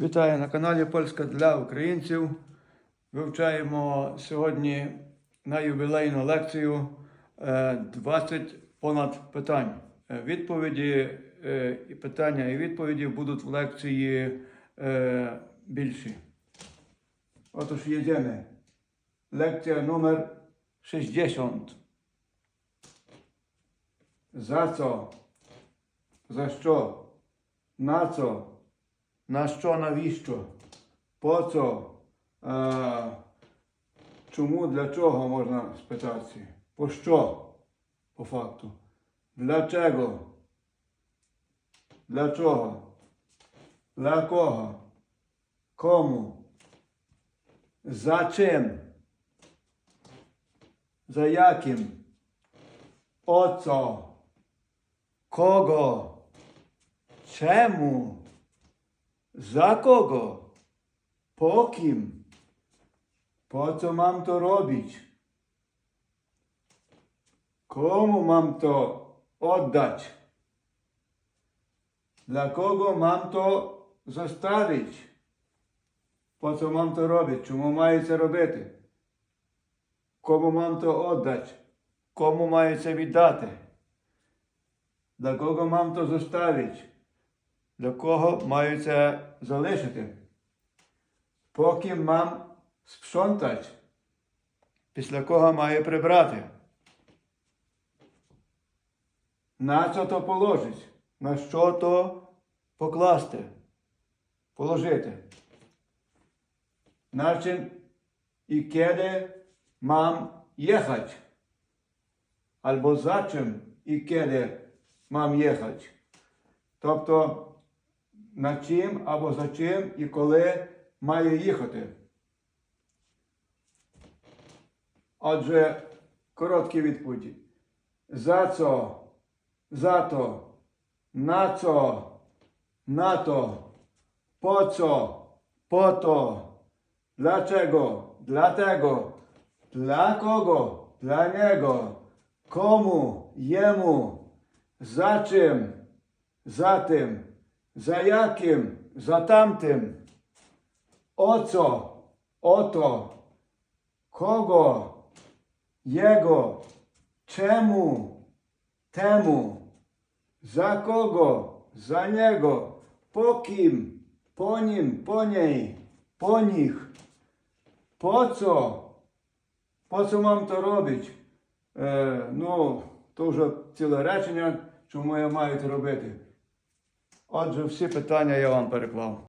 Вітаю на каналі Польська для українців. Вивчаємо сьогодні на ювілейну лекцію е, 20 понад питань. Е, Відповіді е, і питання і відповіді будуть в лекції е, більші. Otóż jedziemy. Lekcja numer 60. За co? За що? На co? На що, навіщо? По co? Е, чому, для чого можна спитатися? По що? По факту. Для чого? Для чого? Для кого? Кому? За чим? За яким? О co? Кого? Czemu? Za kogo? Po kim? Po co mam to robić? Komu mam to oddać? Dla kogo mam to zostawić? Po co mam to robić? Czemu маю це робити? Кому мам то oddać? Кому маю це віддати? Для кого мам то zostawić? Для кого маю це залишити? Поки мам sprzątać? Після кого маю прибрати? На що то положить? На що то покласти? Положити? На чим і kiedy мам їхати? Або за чим і kiedy мам їхати? Тобто на чим або за чим і коли маю їхати. Отже, короткі відповіді. За co? За то. На co? На то. Po co? Po to. Dlaczego? Dlatego. Dla kogo? Dla niego. Komu? Jemu. Za czym? Za tym. Za jakim? O co? O to. Kogo? Jego. Czemu? Temu. Za kogo? Za niego. Po kim? Po nim, po niej, po nich. Po co? Po co mam to robić? Е, ну, то вже ціле речення, чому я маю це робити. Отже, всі питання я вам переклав.